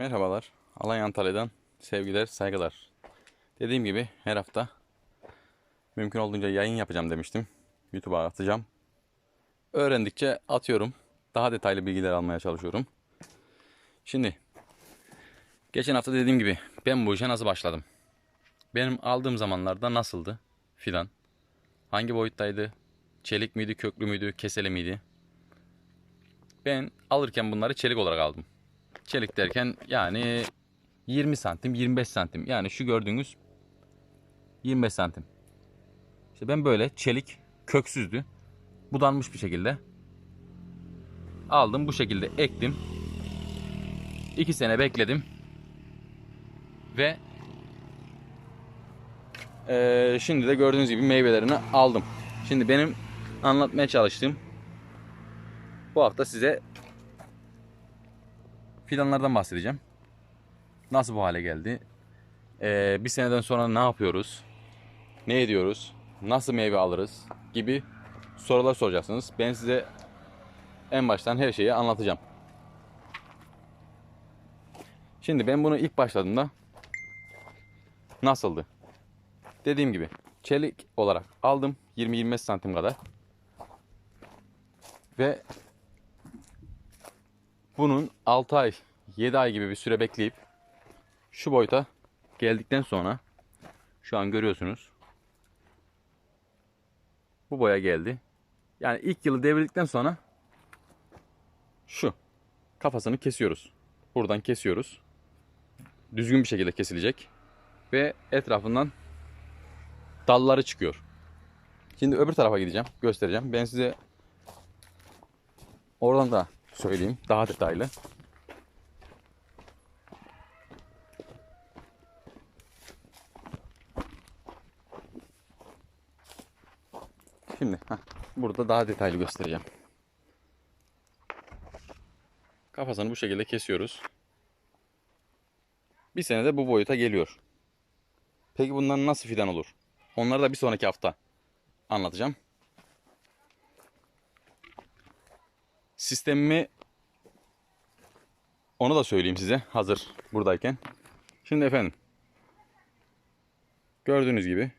Merhabalar. Alanya Antalya'dan sevgiler, saygılar. Dediğim gibi her hafta mümkün olduğunca yayın yapacağım demiştim. YouTube'a atacağım. Öğrendikçe atıyorum. Daha detaylı bilgiler almaya çalışıyorum. Şimdi geçen hafta dediğim gibi ben bu işe nasıl başladım? Benim aldığım zamanlarda nasıldı fidan? Hangi boyuttaydı? Çelik miydi, köklü müydü, keseli miydi? Ben alırken bunları çelik olarak aldım. Çelik derken yani 20 santim 25 santim yani şu gördüğünüz 25 santim. İşte ben böyle çelik köksüzdü. Budanmış bir şekilde aldım bu şekilde ektim. 2 sene bekledim. Ve eee, şimdi de gördüğünüz gibi meyvelerini aldım. Şimdi benim anlatmaya çalıştığım bu hafta size fidanlardan bahsedeceğim. Nasıl bu hale geldi? Ee, bir seneden sonra ne yapıyoruz? Ne ediyoruz? Nasıl meyve alırız? Gibi sorular soracaksınız. Ben size en baştan her şeyi anlatacağım. Şimdi ben bunu ilk başladığımda nasıldı? Dediğim gibi çelik olarak aldım 20-25 santim kadar. Ve bunun 6 ay, 7 ay gibi bir süre bekleyip şu boyuta geldikten sonra şu an görüyorsunuz. Bu boya geldi. Yani ilk yılı devirdikten sonra şu kafasını kesiyoruz. Buradan kesiyoruz. Düzgün bir şekilde kesilecek ve etrafından dalları çıkıyor. Şimdi öbür tarafa gideceğim, göstereceğim. Ben size oradan da söyleyeyim daha detaylı. Şimdi heh, burada daha detaylı göstereceğim. Kafasını bu şekilde kesiyoruz. Bir senede bu boyuta geliyor. Peki bundan nasıl fidan olur? Onları da bir sonraki hafta anlatacağım. Sistemimi onu da söyleyeyim size hazır buradayken. Şimdi efendim gördüğünüz gibi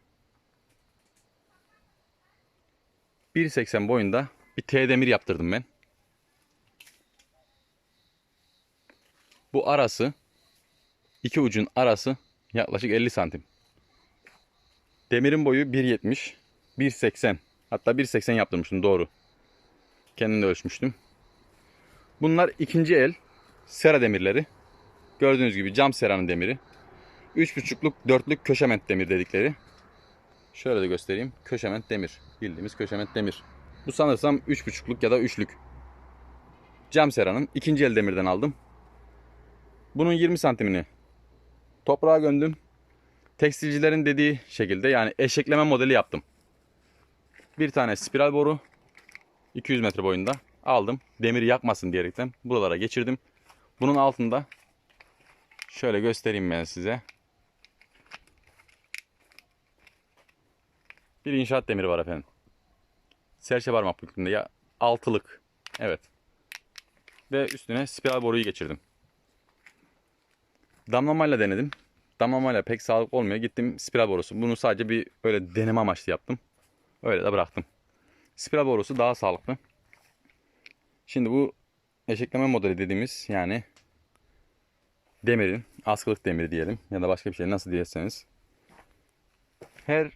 1.80 boyunda bir T demir yaptırdım ben. Bu arası iki ucun arası yaklaşık 50 santim. Demirin boyu 1.70, 1.80 hatta 1.80 yaptırmıştım doğru. Kendim de ölçmüştüm. Bunlar ikinci el sera demirleri. Gördüğünüz gibi cam seranın demiri. 3,5'luk dörtlük köşement demir dedikleri. Şöyle de göstereyim. Köşement demir. Bildiğimiz köşement demir. Bu sanırsam 3,5'luk ya da 3'lük. Cam seranın ikinci el demirden aldım. Bunun 20 santimini toprağa gömdüm. Tekstilcilerin dediği şekilde yani eşekleme modeli yaptım. Bir tane spiral boru 200 metre boyunda aldım. Demiri yakmasın diyerekten buralara geçirdim. Bunun altında şöyle göstereyim ben size. Bir inşaat demiri var efendim. Serçe parmak büyüklüğünde ya altılık. Evet. Ve üstüne spiral boruyu geçirdim. Damlamayla denedim. Damlamayla pek sağlıklı olmuyor. Gittim spiral borusu. Bunu sadece bir böyle deneme amaçlı yaptım. Öyle de bıraktım. Spiral borusu daha sağlıklı. Şimdi bu eşekleme modeli dediğimiz yani demirin, askılık demiri diyelim ya da başka bir şey nasıl diyerseniz her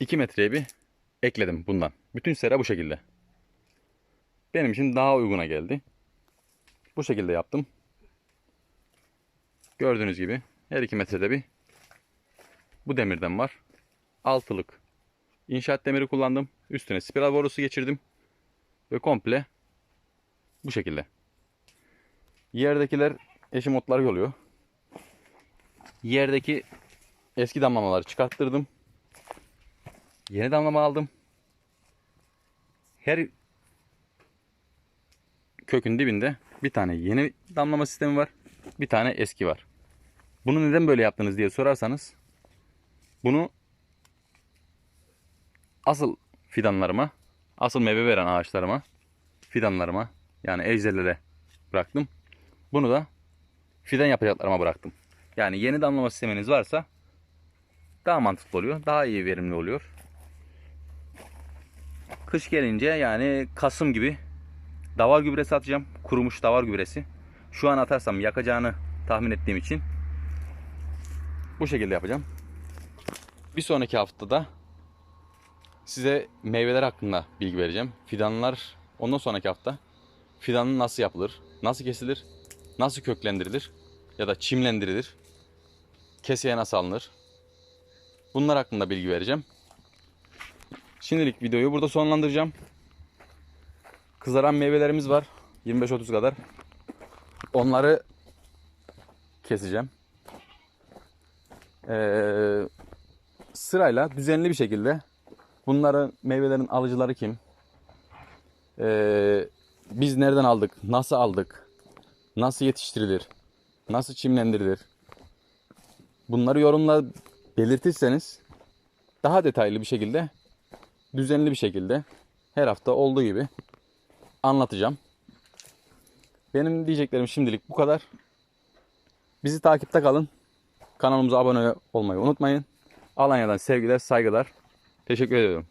2 metreye bir ekledim bundan. Bütün sera bu şekilde. Benim için daha uyguna geldi. Bu şekilde yaptım. Gördüğünüz gibi her 2 metrede bir bu demirden var. Altılık inşaat demiri kullandım. Üstüne spiral borusu geçirdim. Ve komple bu şekilde. Yerdekiler eşim otlar yoluyor. Yerdeki eski damlamaları çıkarttırdım. Yeni damlama aldım. Her kökün dibinde bir tane yeni damlama sistemi var. Bir tane eski var. Bunu neden böyle yaptınız diye sorarsanız bunu asıl fidanlarıma, asıl meyve veren ağaçlarıma, fidanlarıma yani ejderlere bıraktım. Bunu da fidan yapacaklarıma bıraktım. Yani yeni damlama sisteminiz varsa daha mantıklı oluyor. Daha iyi verimli oluyor. Kış gelince yani Kasım gibi davar gübresi atacağım. Kurumuş davar gübresi. Şu an atarsam yakacağını tahmin ettiğim için bu şekilde yapacağım. Bir sonraki haftada size meyveler hakkında bilgi vereceğim. Fidanlar ondan sonraki hafta fidanın nasıl yapılır, nasıl kesilir, nasıl köklendirilir ya da çimlendirilir, keseye nasıl alınır. Bunlar hakkında bilgi vereceğim. Şimdilik videoyu burada sonlandıracağım. Kızaran meyvelerimiz var. 25-30 kadar. Onları keseceğim. Ee, sırayla düzenli bir şekilde bunların meyvelerin alıcıları kim? Ee, biz nereden aldık? Nasıl aldık? Nasıl yetiştirilir? Nasıl çimlendirilir? Bunları yorumla belirtirseniz daha detaylı bir şekilde düzenli bir şekilde her hafta olduğu gibi anlatacağım. Benim diyeceklerim şimdilik bu kadar. Bizi takipte kalın. Kanalımıza abone olmayı unutmayın. Alanya'dan sevgiler, saygılar. Teşekkür ediyorum.